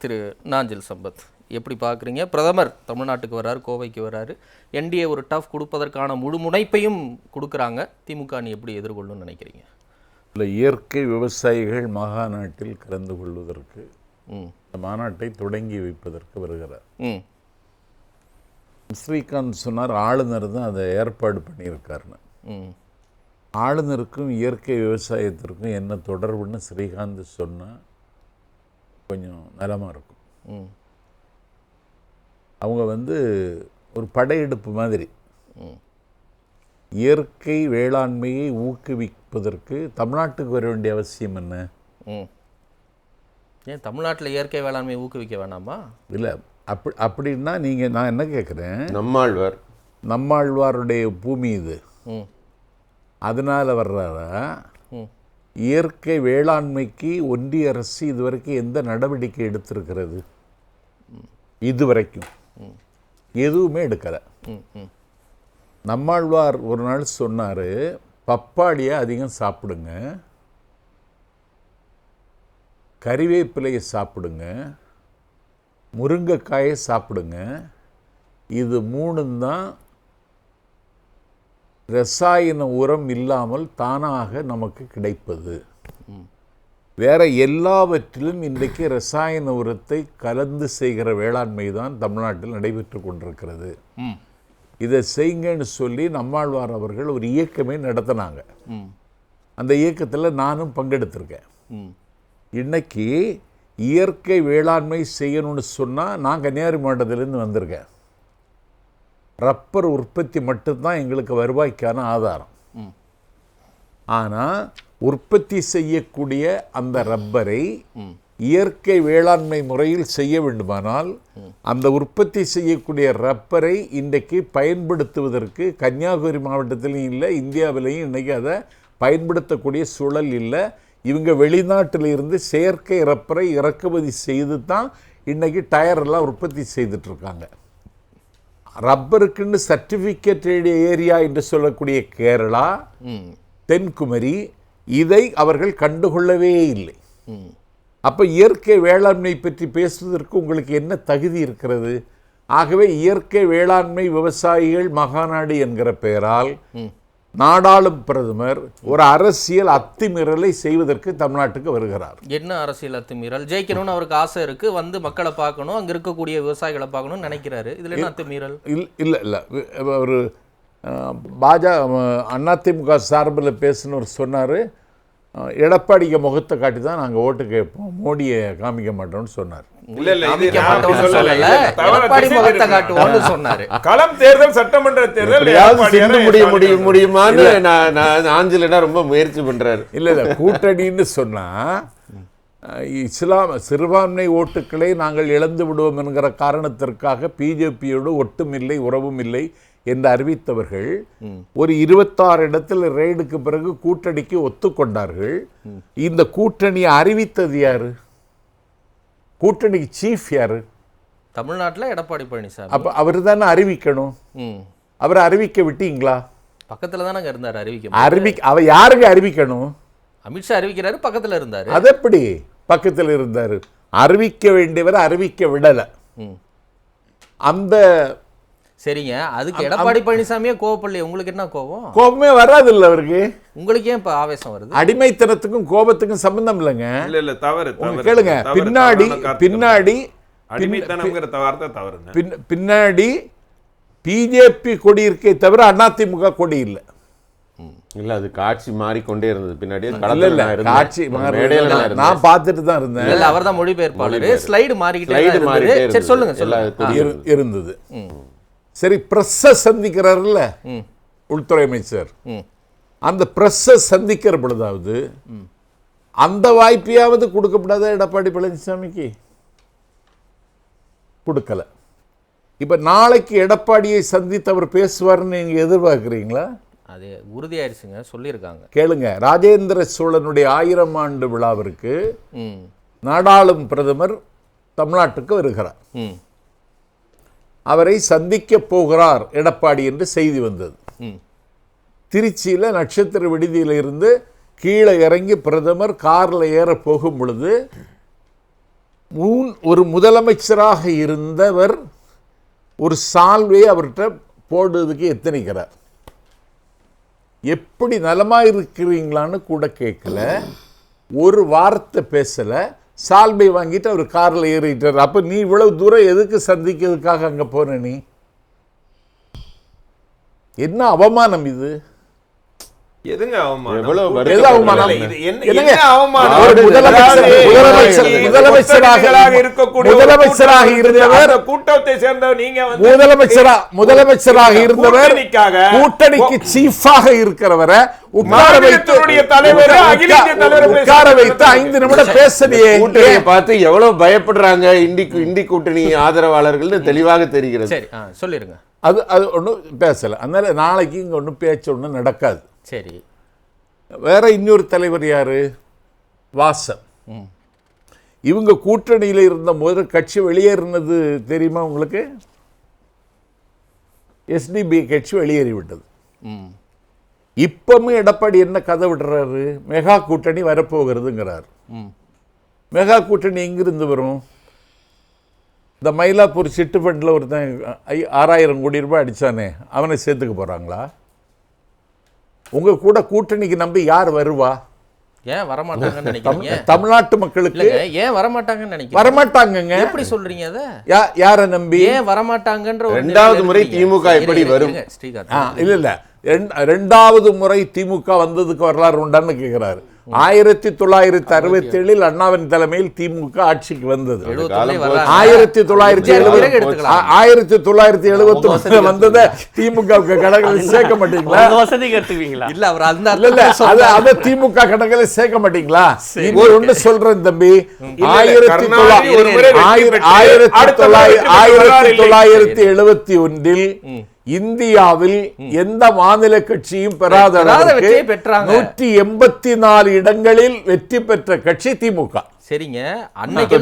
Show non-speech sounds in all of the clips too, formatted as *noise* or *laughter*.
திரு நாஞ்சில் சம்பத். எப்படி பார்க்குறீங்க? பிரதமர் தமிழ்நாட்டுக்கு வராரு கோவைக்கு வராரு என்டிஏ ஒரு டஃப் கொடுப்பதற்கான முழு முனைப்பையும் கொடுக்குறாங்க. திமுக நீ எப்படி எதிர்கொள்ளும்னு நினைக்கிறீங்க? இல்லை இயற்கை விவசாயிகள் மாநாட்டில் கலந்து கொள்வதற்கு ம். இந்த மாநாட்டை தொடங்கி வைப்பதற்கு வருகிறார். ம். ஸ்ரீகாந்த் சொன்னார் ஆளுநர் தான் அதை ஏற்பாடு பண்ணியிருக்காருன்னு. ம். ஆளுநருக்கும் இயற்கை விவசாயத்திற்கும் என்ன தொடர்புன்னு ஸ்ரீகாந்த் சொன்னால் கொஞ்சம் நலமாக இருக்கும். ம். அவங்க வந்து ஒரு படையெடுப்பு மாதிரி. ம். இயற்கை வேளாண்மையை ஊக்குவிப்பதற்கு தமிழ்நாட்டுக்கு வர வேண்டிய அவசியம் என்ன? ம். ஏன் தமிழ்நாட்டில் இயற்கை வேளாண்மை ஊக்குவிக்க வேணாமா? இல்லை அப்படி அப்படின்னா நீங்கள் நான் என்ன கேட்குறேன் நம்மாழ்வார். நம்மாழ்வாருடைய பூமி இது. ம். அதனால் வர்றாரா ம் இயற்கை வேளாண்மைக்கு ஒன்றிய அரசு இதுவரைக்கும் எந்த நடவடிக்கை எடுத்திருக்கிறது? இதுவரைக்கும். எதுவுமே எடுக்கலை. நம்மாழ்வார் ஒரு நாள் சொன்னார் பப்பாளியை அதிகம் சாப்பிடுங்க கறிவேப்பிலையை சாப்பிடுங்க முருங்கைக்காயை சாப்பிடுங்க இது மூணும் தான் ரசாயன உரம் இல்லாமல் தானாக நமக்கு கிடைப்பது. வேற எல்லாவற்றிலும் இன்றைக்கு ரசாயன உரத்தை கலந்து செய்கிற வேளாண்மை தான் தமிழ்நாட்டில் நடைபெற்று கொண்டிருக்கிறது. இதை செய்யுங்கன்னு சொல்லி நம்மாழ்வார் அவர்கள் ஒரு இயக்கமே நடத்தினாங்க. ம். அந்த இயக்கத்தில் நானும் பங்கெடுத்திருக்கேன். இன்னைக்கு இயற்கை வேளாண்மை செய்யணும்னு சொன்னால் நான் கன்னியாகுமரி மாவட்டத்திலேருந்து வந்திருக்கேன். ரப்பர் உற்பத்தி மட்டும்தான் எங்களுக்கு வருவாய்க்கான ஆதாரம். ஆனால் உற்பத்தி செய்யக்கூடிய அந்த ரப்பரை இயற்கை வேளாண்மை முறையில் செய்ய வேண்டுமானால் அந்த உற்பத்தி செய்யக்கூடிய ரப்பரை இன்றைக்கு பயன்படுத்துவதற்கு கன்னியாகுமரி மாவட்டத்திலையும் இல்லை இந்தியாவிலையும் இன்றைக்கி அதை பயன்படுத்தக்கூடிய சூழல் இல்லை. இவங்க வெளிநாட்டில் இருந்து செயற்கை ரப்பரை இறக்குமதி செய்து தான் இன்றைக்கி டயர் எல்லாம் உற்பத்தி செய்துட்டு இருக்காங்க. ரப்பருக்குன்னு சர்டிஃபிகேட் ஏரியா என்று சொல்லக்கூடிய கேரளா தென்குமரி இதை அவர்கள் கண்டுகொள்ளவே இல்லை. அப்போ இயற்கை வேளாண்மை பற்றி பேசுவதற்கு உங்களுக்கு என்ன தகுதி இருக்கிறது? ஆகவே இயற்கை வேளாண்மை விவசாயிகள் மகாநாடு என்கிற பெயரால் நாடாளும் பிரதமர் ஒரு அரசியல் அத்துமீறலை செய்வதற்கு தமிழ்நாட்டுக்கு வருகிறார். என்ன அரசியல் அத்துமீறல்? ஜெயிக்கணும்னு அவருக்கு ஆசை இருக்கு. வந்து மக்களை பார்க்கணும். அங்க இருக்கக்கூடிய விவசாயிகளை பார்க்கணும்னு நினைக்கிறாரு. இதுல என்ன அத்துமீறல்? இல் இல்லை இல்லை. ஒரு பாஜக அதிமுக சார்பில் பேசினவர் சொன்னார். எடப்பாடிக்கு முகத்தை காட்டி தான் நாங்கள் ஓட்டு கேட்போம். மோடியை காமிக்க மாட்டோம்னு சொன்னார். களம் தேர்தல் சட்டமன்ற தேர்தல் முடிய ஸ்டாலின் முடிய அவர்கள். முடியுமான்னு ஆஞ்சலினா ரொம்ப முயற்சி பண்றாரு. இல்லை இல்லை கூட்டணின்னு சொன்னால் இஸ்லாம் சிறுபான்மை ஓட்டுக்களை நாங்கள் இழந்து விடுவோம் என்கிற காரணத்திற்காக பிஜேபியோடு ஒட்டும் இல்லை உறவும் இல்லை என்று அறிவித்தவர்கள் ஒரு இருபத்தாறு இடத்தில் ரெய்டுக்கு பிறகு கூட்டணிக்கு ஒத்துக்கொண்டார்கள். இந்த கூட்டணியை அறிவித்தது யாரு? கூட்டணிக்கு சீஃப் யாரு? தமிழ்நாட்டுல எடப்பாடி பழனிசாமி. அப்ப அவர் தானே அறிவிக்கணும். அவரை அறிவிக்க விட்டீங்களா? பக்கத்துல தானங்க இருந்தாரு அறிவிக்க. அறிவி அவ யாருங்க அறிவிக்கணும்? அமித்ஷா அறிவிக்கிறாரு பக்கத்துல இருந்தாரு. அது எப்படி பக்கத்தில் இருந்தார்? அறிவிக்க வேண்டியவர் அறிவிக்க விடலை. அந்த சரிங்க. அதுக்கு எடப்பாடி பழனிசாமியே கோவப்படலையே. உங்களுக்கு என்ன கோவம்? கோபமே வராதில்ல அவருக்கு. உங்களுக்கு ஏன் இப்ப ஆவேசம் வருது? அடிமைத்தனத்துக்கும் கோபத்துக்கும் சம்பந்தம் இல்லைங்க. இல்ல இல்ல தவறு தவறு, கேளுங்க. தவறு, பின்னாடி. பின்னாடி அடிமைத்தனம்ங்கிற வார்த்தை தவறுங்க. பின் பின்னாடி பிஜேபி கொடி இருக்கே தவிர அதிமுக கொடி இல்லை. இல்ல அது காட்சி மாறிக்கொண்டே இருந்தது. பின்னாடி இல்ல இல்ல. காட்சி நான் மாறி இருந்தேன். நான் பார்த்துட்டு தான் இருந்தேன். இல்ல அவர் தான் மொழிபெயர்ப்பாளர். ஸ்லைடு மாறிக்கிட்டே இருந்தது. சரி. சொல்லுங்க இருந்தது. சரி பிரஸ்ஸை சந்திக்கிறார்ல உள்துறை அமைச்சர். ம். அந்த பிரஸ்ஸை சந்திக்கிற பொழுதாவது அந்த வாய்ப்பையாவது கொடுக்கப்படாத எடப்பாடி பழனிசாமிக்கு? கொடுக்கல. இப்ப நாளைக்கு எடப்பாடியை சந்தித்து அவர் பேசுவார்னு நீங்க எதிர்பார்க்குறீங்களா? அது உறுதியாயிருச்சுங்க சொல்லியிருக்காங்க. கேளுங்க ராஜேந்திர சோழனுடைய ஆயிரம் ஆண்டு விழாவிற்கு நாடாளும் பிரதமர் தமிழ்நாட்டுக்கு வருகிறார். ம். அவரை சந்திக்க போகிறார் எடப்பாடி என்று செய்தி வந்தது. திருச்சியில் நட்சத்திர விடுதியில இருந்து கீழே இறங்கி பிரதமர் காரில் ஏற போகும் பொழுது மூன் ஒரு முதலமைச்சராக இருந்தவர் ஒரு சால்வையை அவர்கிட்ட போடுறதுக்கு எத்தனைக்கிறார். எப்படி நலமா இருக்கிறீங்களான்னு கூட கேட்கல. ஒரு வார்த்தை பேசல. சால்வை வாங்கிட்டு அவர் காரில் ஏறிட்டார். அப்போ நீ இவ்வளவு தூரம் எதுக்கு சந்திக்கிறதுக்காக அங்கே போன நீ? என்ன அவமானம் இது? எதுங்க அவமானம்? என்னங்க? என்ன அவமானம்? முதலமைச்சராக இருக்கக்கூடிய முதலமைச்சராக இருந்தவர் கூட்டத்தை சேர்ந்தவர் நீங்க வந்து முதலமைச்சரா முதலமைச்சராக இருந்தவர் கூட்டணிக்கு சீஃபாக இருக்கிறவரை உட்கார வைத்து தலைவர், அகில இந்திய தலைவர் பேசுறது உட்கார வைத்து ஐந்து நிமிடம் பேசலையே கூட்டணியை பார்த்து எவ்வளவு பயப்படுறாங்க இண்டி இண்டி கூட்டணி ஆதரவாளர்கள்னு தெளிவாக தெரிகிறது. சரி சொல்லிருங்க. அது அது ஒன்றும் பேசல. அதனால நாளைக்கு இங்க ஒன்றும் பேச்சு ஒன்றும் நடக்காது. சரி. வேற இன்னொரு தலைவர் யாரு? வாசன் இவங்க கூட்டணியில் இருந்த போது கட்சி வெளியேறினது தெரியுமா உங்களுக்கு? எஸ்டிபி கட்சி வெளியேறி விட்டது. ம். இப்பவும் எடப்பாடி என்ன கதை விடுறாரு? மெகா கூட்டணி வரப்போகிறதுங்கிறார். ம். மெகா கூட்டணி எங்கிருந்து வரும்? இந்த மயிலாப்பூர் சிட்டு ஃபண்டில் ஒருத்தன் ஐ- ஆறாயிரம் கோடி ரூபாய் அடிச்சானே அவனை சேர்த்துக்க போறாங்களா? உங்க கூட கூட்டணிக்கு நம்பி யார் வருவா? ஏன் வரமாட்டாங்கன்னு நினைக்கிறீங்க? தமிழ்- தமிழ்நாட்டு மக்களுக்கு இல்லங்க ஏன் வரமாட்டாங்கன்னு நினைக்கிறீங்க? வரமாட்டாங்கங்க. எப்படி சொல்றீங்க அத? யா- யாரை நம்பி? ஏன் வரமாட்டாங்கன்ற ஒரு ரெண்டாவது முறை. திமுக எப்படி வரும்? ஸ்ரீகாந்த். இல்ல இல்ல. ரெண்- ரெண்டாவது முறை திமுக வந்ததுக்கு வரலாறு உண்டான்னு கேட்கிறாரு ஆயிரத்தி தொள்ளாயிரத்தி அறுபத்தி ஏழில் அண்ணாவின் தலைமையில் திமுக ஆட்சிக்கு வந்தது. ஆயிரத்தி தொள்ளாயிரத்தி எழுபது. ஆயிரத்தி தொள்ளாயிரத்தி எழுபத்தி ஒன்பதுல வந்ததை திமுக கணக்கில் சேர்க்க மாட்டீங்களா? உங்க வசதிக்கு எடுத்துக்குவீங்களா? இல்ல அவர் அந்த இல்ல அத திமுக கணக்கில் சேர்க்க மாட்டீங்களா? ஒண்ணு சொல்றேன் தம்பி. ஆயிரத்தி தொள்ளாயிரத்தி ஆயிரத்தி. தொள்ளாயிரத்தி எழுபத்தி ஒன்றில் இந்தியாவில் எந்த மாநில கட்சியும் பெறாத பெற்றாங்க. நூற்றி எண்பத்தி நாலு இடங்களில் வெற்றி பெற்ற கட்சி திமுக. சரிங்க. அன்னைக்கு.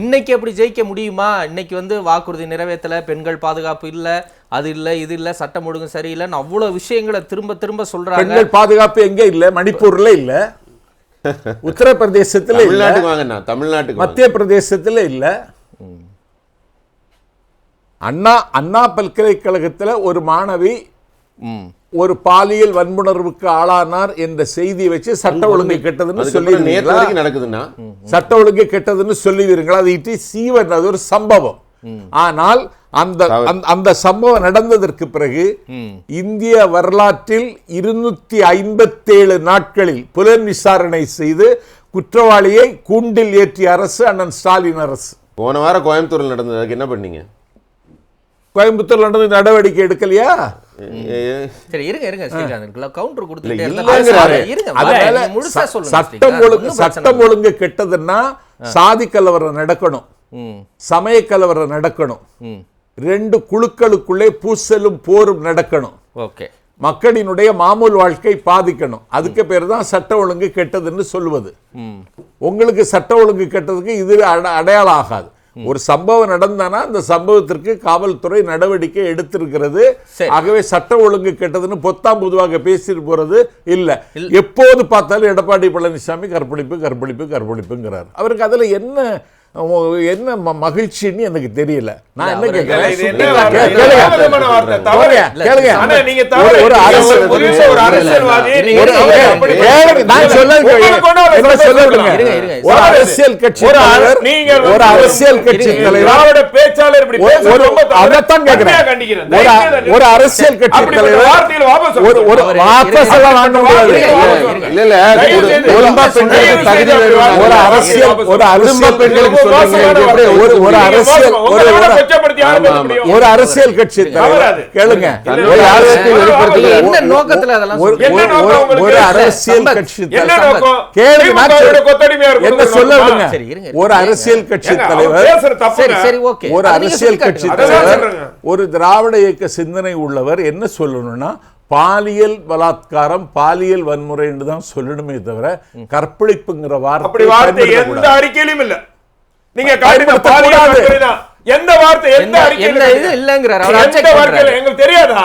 இன்னைக்கு அப்படி ஜெயிக்க முடியுமா? இன்னைக்கு வந்து வாக்குறுதி நிறைவேற்றல பெண்கள் பாதுகாப்பு இல்ல அது இல்ல இது இல்ல சட்டம் ஒழுங்கு சரியில்லைன்னு அவ்வளவு விஷயங்களை திரும்ப திரும்ப சொல்றாங்க. பெண்கள் பாதுகாப்பு எங்க இல்ல? மணிப்பூர்ல இல்ல. *laughs* உத்தரப்பிரதேசத்துல இல்ல. தமிழ்நாட்டுக்கு. மத்திய பிரதேசத்துல இல்ல. அண்ணா அண்ணா பல்கலைக்கழகத்துல ஒரு மாணவி ஒரு பாலியல் வன்புணர்வுக்கு ஆளானார் என்ற செய்தியை வச்சு சட்ட ஒழுங்கு கெட்டதுன்னு சொல்லிடுவீங்களா வரைக்கும் நடக்குதுன்னா சட்ட ஒழுங்கு கெட்டதுன்னு சொல்லுவீங்களா அது இட் இஸ் சீவன் அது ஒரு சம்பவம். ஆனால் அந்த அந்த- சம்பவம் நடந்ததற்கு பிறகு இந்திய வரலாற்றில் இருநூத்தி ஐம்பத்தேழு நாட்களில் புலன் விசாரணை செய்து குற்றவாளியை கூண்டில் ஏற்றிய அரசு அண்ணன் ஸ்டாலின் அரசு. போன வாரம் கோயம்புத்தூர்ல நடந்தது. என்ன பண்ணீங்க? கோயம்புத்தூர் நடந்து நடவடிக்கை எடுக்கலையா? ஏ- சரி இருங்க இருங்க ஸ்ரீகாந்த் கவுண்டர் கொடுத்துட்டே சட்டம். ஒழுங்கு சட்டம். ஒழுங்கு கெட்டதுன்னா சாதி கலவரம் நடக்கணும். சமய கலவரம் நடக்கணும். ரெண்டு குழுக்களுக்குள்ளே பூசலும் போரும் நடக்கணும். ஓகே. மக்களினுடைய மாமூல் வாழ்க்கை பாதிக்கணும். அதுக்கு பேர் தான் சட்ட ஒழுங்கு கெட்டதுன்னு சொல்லுவது. உங்களுக்கு சட்ட ஒழுங்கு கெட்டதுக்கு இது அட- அடையாளம் ஆகாது. ஒரு சம்பவம் நடந்தானா அந்த சம்பவத்திற்கு காவல்துறை நடவடிக்கை எடுத்திருக்கிறது. ஆகவே சட்ட ஒழுங்கு கெட்டதுன்னு பொத்தாம் பொதுவாக பேசிட்டு போறது இல்ல. எப்போது பார்த்தாலும் எடப்பாடி பழனிசாமி கற்பழிப்பு கற்பழிப்பு கற்பழிப்புங்கிறார். அவருக்கு அதுல என்ன என்ன மகிழ்ச்சின்னு எனக்கு தெரியல. நான் என்ன. ஒரு-. அரசியல் கட்சி ஒரு அரசியல் கட்சி தலைவர். பேச்சாளர். அதைத்தான் கேட்கிறேன். ஒரு அரசியல் கட்சி தலைவர். வாபஸ் ஒரு வாபஸ் எல்லாம் வாங்க. முடியாது. இல்ல இல்ல அரசியல் ஒரு அரசியல் பெண்களுக்கு சொல்றீங்க. ஒரு அரசியல். ஒரு கட்சி. கேளுங்க ஒரு அரசியல் என்ன நோக்கத்துல அதெல்லாம் ஒரு-. கட்சி என்ன தலைவர். நோக்கம்? கேளுங்க, நான் திமுகவோட சொல்றேன். கொத்தடிமையா இருக்கணும் என்ன சொல்ல நோக்கமா? விடுங்க சரி, இருங்க, ஒரு. அரசியல் கட்சி தலைவர் பேசுற தப்புங்க. சரி சரி ஓகே ஒரு அரசியல் கட்சி தலைவர். ஒரு திராவிட இயக்க சிந்தனை உள்ளவர் என்ன சொல்லணும்னா பாலியல் பலாத்காரம் பாலியல் வன்முறை என்று தான் சொல்லணுமே தவிர கற்பழிப்புங்கிற அப்படி வார்த்தை எந்த. அறிக்கையிலும் இல்ல நீங்க தான். எந்த வார்த்தை எந்த இல்ல. இல்லைங்கிறார். எந்த வார்த்தையில. எங்களுக்கு தெரியாதா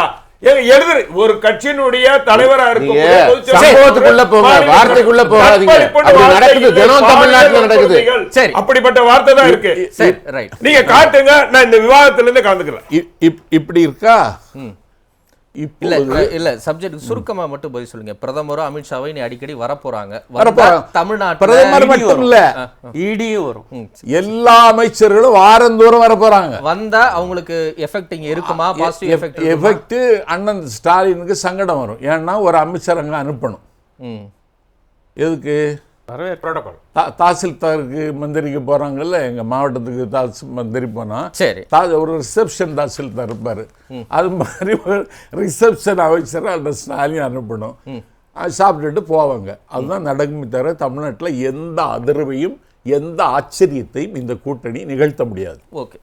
எழுதுற ஒரு கட்சியினுடைய தலைவரா இருக்கும் சம்பவத்துக்குள்ள போங்க, வார்த்தைக்குள்ள போகாதீங்க. நடக்குது, தினம் தமிழ்நாட்டுல நடக்குது. சரி. அப்படிப்பட்ட வார்த்தை தான் இருக்கு நீங்க காட்டுங்க நான் இந்த விவாதத்துல இருந்து கலந்துக்கிறேன் இப்படி இருக்கா இல்ல இல்ல சப்ஜெக்ட் சுருக்கமா மட்டும் பதில் சொல்லுங்க. பிரதமரும் அமித்ஷாவை நீ அடிக்கடி வரப்போறாங்க. வரப்போறாங்க. தமிழ்நாட்டுல பிரதமர் மட்டும் இல்ல இடியும் வரும். எல்லா அமைச்சர்களும் வாரந்தோறும் வர போறாங்க வந்தா அவங்களுக்கு எஃபெக்ட் இங்க இருக்குமா? பாசிட்டிவ் எஃபெக்ட் எஃபெக்ட் அண்ணன் ஸ்டாலினுக்கு சங்கடம் வரும். ஏன்னா ஒரு அமைச்சர் அங்க அனுப்பணும். ம். எதுக்கு? தாசில்தாருக்கு மந்திரிக்கு போறாங்கல்ல எங்க மாவட்டத்துக்கு தாசி மந்திரி போனா சரி. தா ஒரு ரிசப்ஷன் தாசில்தார் இருப்பாரு. அது மாதிரி ரிசப்ஷன் அமைச்சர் அந்த ஸ்டாலின் அனுப்பணும். அது சாப்பிட்டுட்டு போவாங்க. அதுதான் நடக்குமே தவிர தமிழ்நாட்டில் எந்த அதிர்வையும் எந்த ஆச்சரியத்தையும் இந்த கூட்டணி நிகழ்த்த முடியாது. ஓகே.